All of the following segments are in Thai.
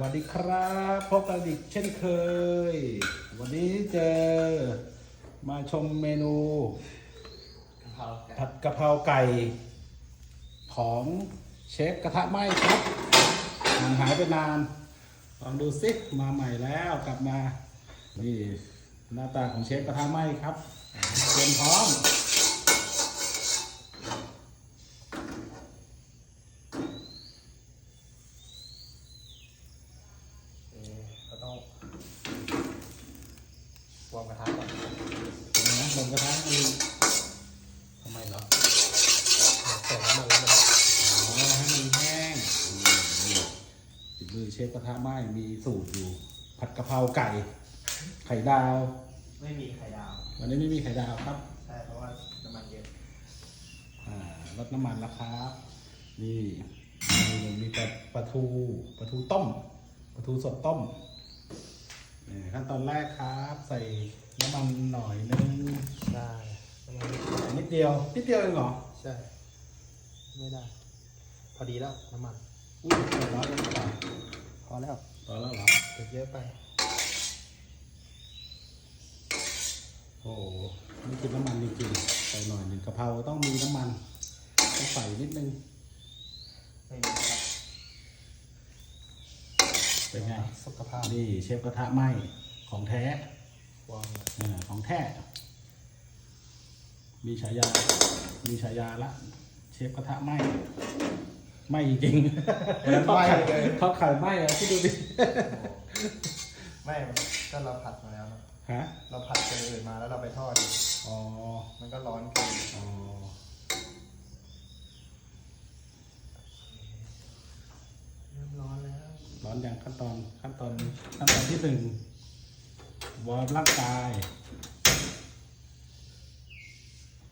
วัสดีครับพบกันอีกเช่นเคย วันนี้เจอมาชมเมนูผัดกะเพราไก่ ของเชฟกระทะไหม้ครับห่างหายไปนานลองดูซิมาใหม่แล้วกลับมา นี่หน้าตาของเชฟกระทะไหม้ครับเตรียมพร้อม เอ่อเราต้องวอร์มกระทะก่อน นะบน กระทะคือทำไมเหรอใส่น้ำมันแล้วมันอ๋อให้มันแห้งนี่ฝีมือเชฟกระทะไหม้มีสูตรอยู่ ผัดกะเพราไก่ ไข่ดาว ไม่มีไข่ดาว วันนี้ไม่มีไข่ดาวครับ ใช่เพราะว่าน้ำมันเยอะอ่าลดน้ำมันแล้วครับ นี่มีมีแต่ปลาทูปลาทูต้มปลาทูสดต้มนี่ขั้นตอนแรกครับ ใส่ น้ำมันหน่อยนึงใช่น้ำมันนิดเดียวนิดเดียวเองเหรอใช่ ไม่ได้ พอดีแล้วน้ำมันอุ้ยเดือดร้อนแล้วหรือเปล่าพอแล้วพอแล้วเหรอเก็บเยอะไปโอ้โหนี่คือน้ำมันจริงๆใส่หน่อยหนึ่งกะเพราต้องมีน้ำมันต้องใส่นิดนึงไม่มีครับเป็นไงสุขภาพนี่เชฟกระทะไหม้ของแท้ วอร์มเออของแท้ มีฉายา มีฉายาละ เชฟกระทะไหม้ไหม้จริงๆไหม้เลยทอดไข่ไหม้อะที่ดูดิ ไม่ก็เราผัดมาแล้วเนอะฮะ เราผัดเป็นอื่นมาแล้วเราไปทอดอีกอ๋อ มันก็ร้อนเกินอ๋อเริ่มร้อนแล้ว ร้อนอย่างขั้นตอนขั้นตอนขั้นตอนที่หนึ่ง วอร์มร่างกาย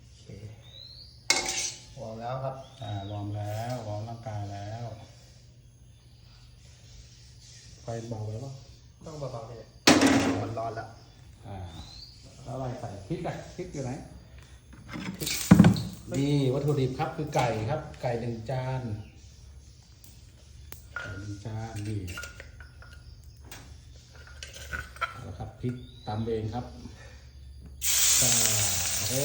โอเควอร์มแล้วครับ อ่าวอร์มแล้ววอร์มร่างกายแล้วไฟเบาแล้วป่ะต้องเบาๆเลยมันร้อนแล้วอ่าแล้วอะไรใส่พริกอะพริกอยู่ไหนพริกนี่วัตถุดิบครับคือไก่ครับ ไก่หนึ่งจานไก่หนึ่งจานนี่เอาละครับ พริกตำเองครับอ่าโอ้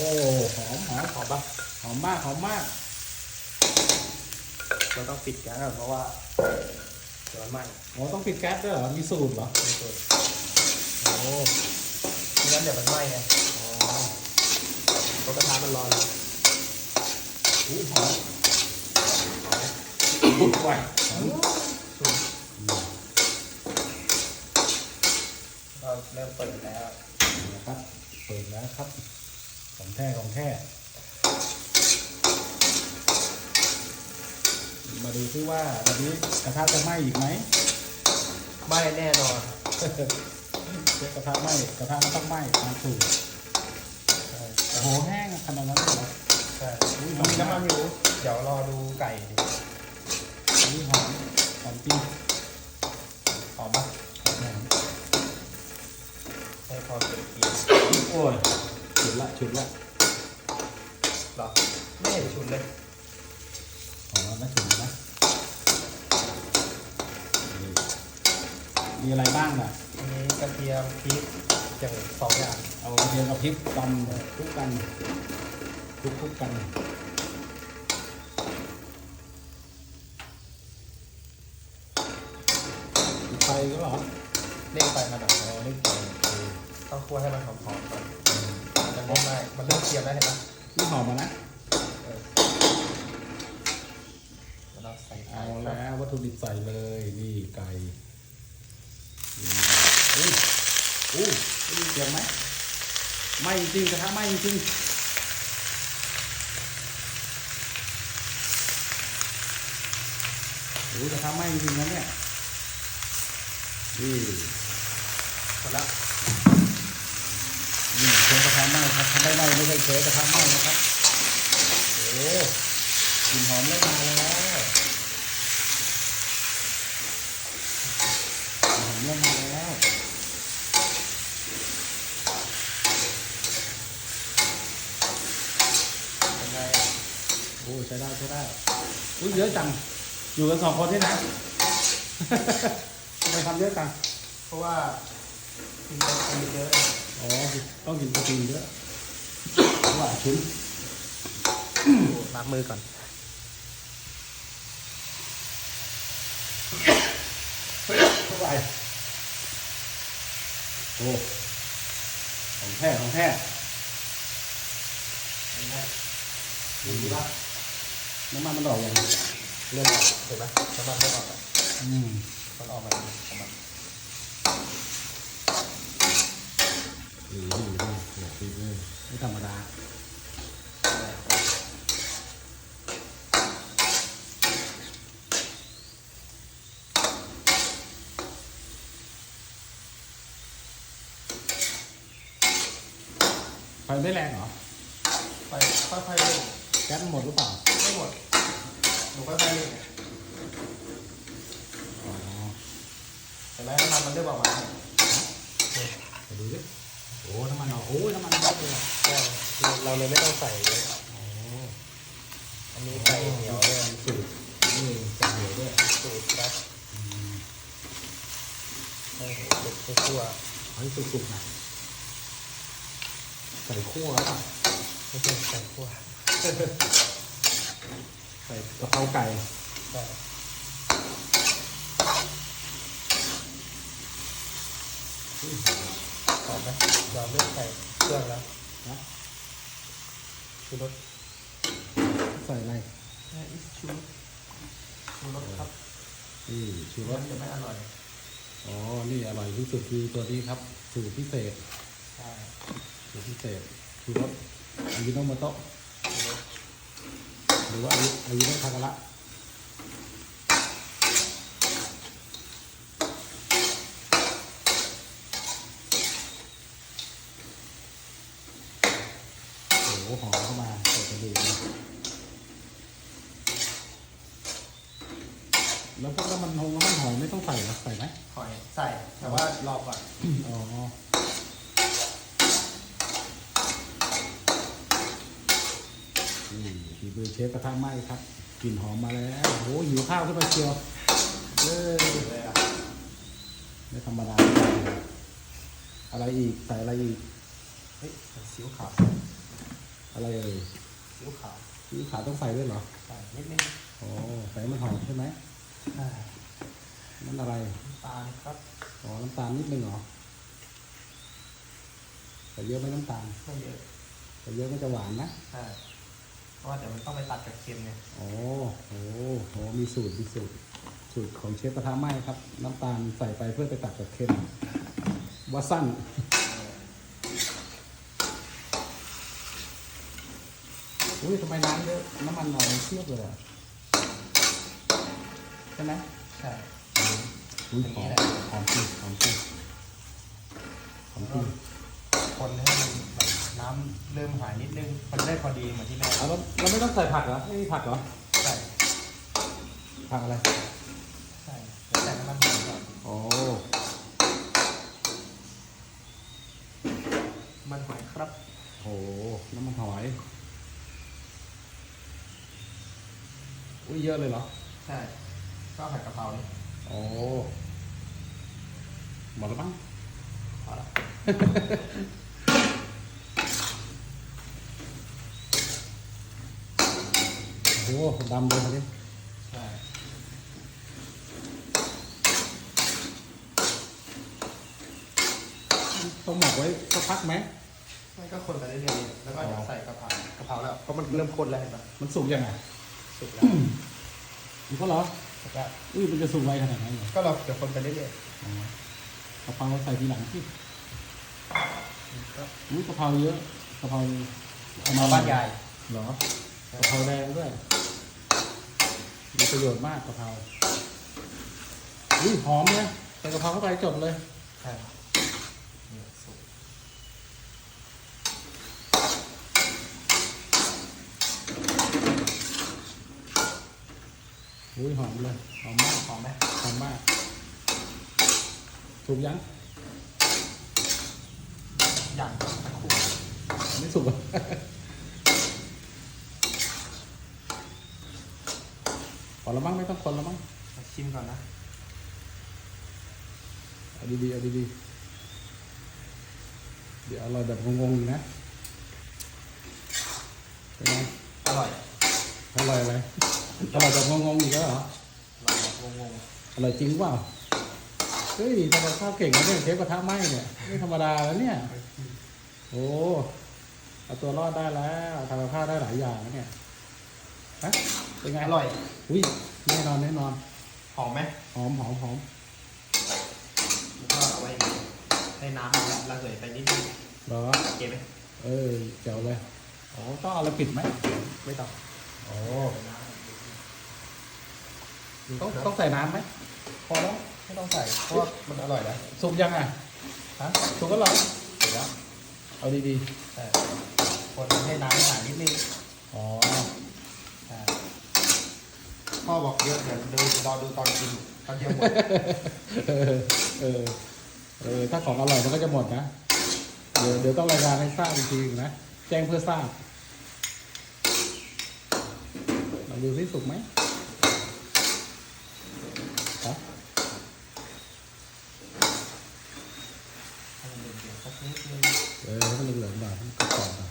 หอมหอมหอมปะหอมมากหอมมากเราต้องปิดแก๊สก่อนเพราะว่าเดี๋ยวมันไหม้โอ้ต้องปิดแก๊สด้วยเหรอมีสูตรเหรอไม่สุดโอ้ไม่งั้นเดี๋ยวมันไหม้ไงอ๋อเพราะกระทะมันร้อนแล้วอู้หอมบุดไว้หอม สุดก็ เริ่มเปิดแล้วนะครับ เปิดแล้วครับ ของแท้ของแท้ มาดูซิว่าวันนี้กระทะจะไหม้อีกไหมไหม้แน่นอนเชฟกระทะไหม้กระทะมันต้องไหม้ตามสูตรโอ้โหแห้งขนาดนั้นเลยเหรอใช่อุ้ยหมีอมน้ำมันอยู่ เดี๋ยวรอดูไก่ดิอุ้ยหอมหอมจริง หอมปะ หอมแห้ง ให้พอเกิดเกียร์ โอ้ยฉุดละฉุดละหรอไม่เห็นชุนเลยหอมนะฉุดนะนี่มีอะไรบ้างน่ะมีกระเทียมพริกอย่างสองอย่างเอากระเทียมกับพริกตำคลุกกันคลุกคลุกกันปิดไฟก็เหรอเร่งไฟมาหน่อยอ๋อนี่ไฟเออต้องคั่วให้มันหอม ทียมแล้วเห็นไหมนี่หอมมานะเออแล้วเราใส่ไก่เอาแล้ว วัตถุดิบใส่เลย นี่ไก่นี่อุ้ยอู้ได้ยินเสียงไหมไหม้จริงกระทะไหม้จริงโอ้ยกระทะไหม้จริงนะเนี่ยนี่หมดแล้ว นี่เชฟกระทะไหม้ครับทำได้ไหมไม่ใช่เชฟกระทะไหม้นะครับโอ้กลิ่นหอมเริ่มมาแล้วหอมเริ่มมาแล้วเป็นไงอะโอ้ใช้ได้ใช้ได้อุ้ยเยอะจังอยู่กันสองคนที่นะทำไมทำเยอะจังเพราะว่ากินไปกินเยอะ อ๋อต้องกินโปรตีนเยอะหวานชิ้นล้างมือก่อน เข้าไปโอ้ของแท้ของแท้ดีปะน้ำมันมันออกยังเริ่มออกเห็นไหมน้ำมันเริ่มออกแล้วอืมมันออกมาของมัน ดีดีดีโอ้ดีเลยไม่ธรรมดาไฟไม่แรงเหรอไปค่อยๆเล่นแก๊สหมดหรือเปล่าไม่หมดหนูค่อยๆเล่นอ๋อ เห็นไหมน้ำมันมันเริ่มออกมาไปดูดิ โอ้น้ำมันออกโอ้น้ำมันเยอะเลยอะใช่เราเลยไม่ต้องใส่เยอะอันนี้ใส่เหนียวเลยสูตรนี่จังเหนียวด้วยสูตรครับให้เด็กทั่วเฮ้สุกๆนะใส่คั่วแล้วป่ะๆไม่ใช่ใส่ทั่วใส่กะเพราไก่ใช่หอ ไหมเราเลือกใส่เครื่องแล้วนะชูรสใส่อะไรชูชูรสครับนี่ชูรรสสจะไม่อร่อยอ๋อ นี่อร่อยที่สุดคือตัวนี้ครับ สูตรพิเศษใช่สูตรพิเศษชูรสอายุโนโมโตะชูรสหรือว่าอายุอายุโนทาการะ หหอมเข้ามาใส่กระดูกเลยแล้วพวกน้ำมันหงน้ำมันหอยไม่ต้องใส่เหรอใส่ไหมหอยใส่แต่ว่ารอก่อนอ๋อนี่ฝีมือเชฟกระทะไหม้ครับกลิ่นหอมมาแล้วโอ้โหหิวข้าวขึ้นมาเชียวเออเลยอะไม่ธรรมดาอะไรอีกใส่อะไรอีกเฮ้ยใส่ซีอิ๊วขาว อะไรเอ่ยซีอิ๊วขาวซีอิ๊วขาวต้องใส่ด้วยเหรอใส่นิดนึงอ๋อใส่ให้มันหอมใช่ไหมใช่นั่นอะไรน้ำตาลครับอ๋อน้ำตาลนิดนึงเหรอใส่เยอะไหมน้ำตาลไม่เยอะใส่เยอะก็จะหวานนะใช่เพราะว่าเดี๋ยวมันต้องไปตัดกับเค็มไงโอ้โหโหมีสูตรมีสูตรสูตรของเชฟกระทะไหม้ครับ น้ำตาลใส่ไปเพื่อไปตัดกับเค็มว่าสั้น อุ้ยทำไมน้ำเยอะน้ำมันหน่อยเทียบเลยอะใช่ไหมใช่ อุ้ยหอมหอมจริงหอมจริงหอมจริงคนให้มันแบบน้ำเริ่มหายนิดนึงมันได้พอดีเหมือนที่แม่เอาแล้วเราไม่ต้องใส่ผักเหรอไม่มีผักเหรอใช่ผักอะไรใช่เดี๋ยวใส่น้ำมันหอยก่อนโอ้มันหอยครับ โห น้ำมันหอย อุ้ยเยอะเลยเหรอ ใช่ก็ผัดกะเพรานี่โอ้หมดแล้วมั้งพอละโอ้โหดำเลยคันนี้ใช่ต้องหมักไว้สักพักไหมไม่ก็คนไปเรื่อยๆแล้วก็เดี๋ยวใส่กะเพรากะเพราแล้วเพราะมันเริ่มข้นแล้วเห็นปะมันสุกยังไง สุกแล้วมันก็เหรอสุกแล้วอุ้ยมันจะสุกไวขนาดนั้นเหรอก็เราเดี๋ยวคนไปเรื่อยอ๋อกะเพราใส่ทีหลังที่ๆครับอุ้ยกะเพราเยอะกะเพราเอามาบ้านยายเหรอกะเพราแดงด้วย มีประโยชน์มากกะเพราอุ้ยหอมเนี่ยใส่กะเพราเข้าไปจบเลย ใช่นี่ อุ้ยหอมเลยหอมมากหอมไหมหอมมากสุกยังอย่างตะคุ่ไม่สุกอะพอแล้วมั้งไม่ต้องคนแล้วมั้งมาชิมก่อนนะเอาดีๆเอาดีๆเดี๋ยวอร่อยแบบงงๆอีกนะเป็นไงอร่อยอร่อยอะไร อร่อยแบบงงๆอีกแล้วเหรออร่อยแบบงงอร่อยจริงเปล่าเฮ้ยทำกับข้าวเก่งนะเนี่ยเชฟกระทะไหม้เนี่ยไม่ธรรมดาแล้วเนี่ย โอ้เอาตัวรอดได้แล้วทำกับข้าวได้หลายอย่างนะเนี่ยฮะเป็นไงๆอร่อย อุ้ยแน่นอนแน่นอนหอมไหมหอมหอมหอมแล้วก็เอาไว้ให้น้ำมันระเหยไปนิดนึงเหรอโอเคไหมเออเจ๋วเลยโอ้ต้องเอาอะไรปิดไหมไม่ต้องโอ้ ต้องต้องใส่น้ำไหมพอแล้วไม่ต้องใส่เพราะว่ามันอร่อยแล้วสุกยังอะฮะสุกก็หรอเสร็จแล้วเอาดีใช่คนให้น้ำหายนิดนึงๆอ๋อใช่พ่อบอกเยอะเดี๋ยวดูรอดูตอนกินตอนเดียวหมดเออเออเออถ้าของอร่อยมันก็จะหมดนะเดี๋ยวเดี๋ยวต้องรายงานให้ทราบอีกทีนะแจ้งเพื่อทราบเราดูที่สุกไหม ฮะให้มันเออให้มันเหลืองๆหน่อยให้มันกรอบๆหน่อย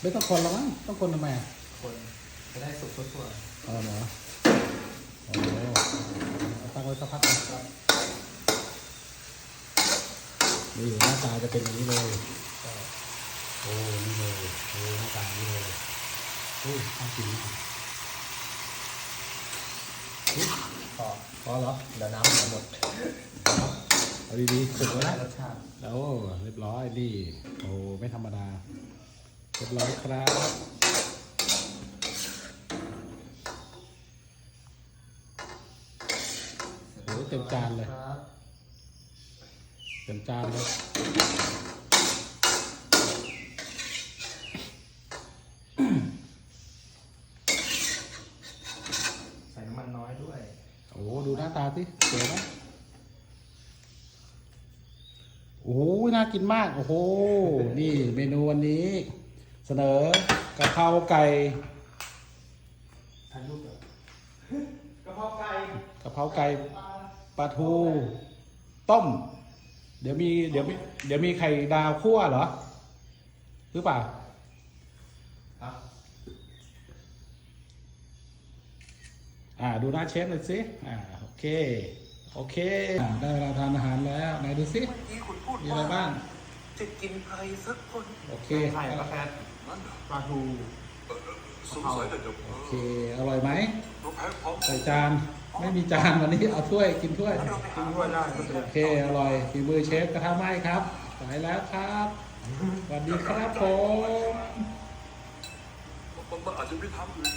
ไม่ต้องคนแล้วมั้งต้องคนทำไมอะคนจะได้สุกทั่วอ๋อเหรอโอ้เอาตั้งไว้สักพักก่อนครับนี่หน้าตาจะเป็นอย่างนี้เลยโอ้นี่เลยโอ้หน้าตาอย่างนี้เลยโอ้ยน่ากินมากอุ๊ย พอพอเหรอเดี๋ยวน้ำเหลือหมดเอาดีๆสุดแล้วได้นะรสชาติแล้วเรียบร้อยนี่โอ้ไม่ธรรมดา เรียบร้อยครับ โอ้เต็มจานเลย ครับเต็มจานเลย ใส่น้ำมันน้อยด้วย โอ้ ดูหน้าตา สิสวยไหมโอ้โหน่ากินมาก โอ้โห นี่เมนูวันนี้ เสนอกะเพราไก่ถ่ายรูปเหรอกระเพราไก่กะเพราไก่ปลาทู ต้ม เดี๋ยวมีเดี๋ยวมีเดี๋ยวมีไข่ดาวคั่วเหรอ หรือเปล่าครับอ่า ดูหน้าเชฟเลยสิ อ่าโอ เค โอเคอ่าได้เวลาทานอาหารแล้วไหนดูสิเมื่อกี้คุณพูดมีอะไรบ้าง จะกินใครสักคนโอเค ไข่ปลาแคทนั่นเหรอปลาทูสงสัยแต่จะโอเค อร่อยไหมเราแพ้พร้อมใส่จาน ไม่มีจานวันนี้ เอาถ้วยกินถ้วยงั้นเราไปกิหานด้วยได้ก็จะโอเค อร่อยฝีมือเชฟกระทะไหม้ครับ ไปแล้วครับสวัสดีครับผม มันอาจจะมีทางอื่น